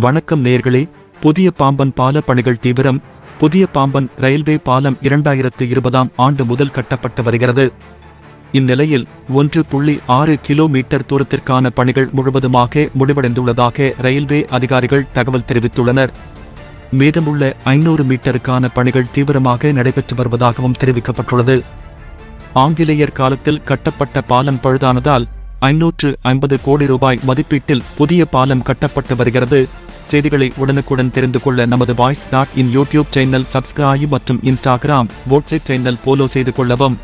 வணக்கம் நேர்களே புதிய பாம்பன் பால பணிகள் தீவிரம் புதிய பாம்பன் ரயில்வே பாலம் இரண்டாயிரத்து இருபதாம் ஆண்டு முதல் கட்டப்பட்டு வருகிறது. இந்நிலையில் ஒன்று புள்ளி ஆறு கிலோமீட்டர் தூரத்திற்கான பணிகள் முழுவதுமாக முடிவடைந்துள்ளதாக ரயில்வே அதிகாரிகள் தகவல் தெரிவித்துள்ளனர். மீதமுள்ள ஐநூறு மீட்டருக்கான பணிகள் தீவிரமாக நடைபெற்று வருவதாகவும் தெரிவிக்கப்பட்டுள்ளது. ஆங்கிலேயர் காலத்தில் கட்டப்பட்ட பாலம் பழுதானதால் ஐநூற்று ஐம்பது கோடி ரூபாய் மதிப்பீட்டில் புதிய பாலம் கட்டப்பட்டு வருகிறது. செய்திகளை உடனுக்குடன் தெரிந்து கொள்ள நமது voice dot in YouTube channel subscribe மற்றும் இன்ஸ்டாகிராம் வாட்ஸ்அப் சேனல் போலோ செய்து கொள்ளவும்.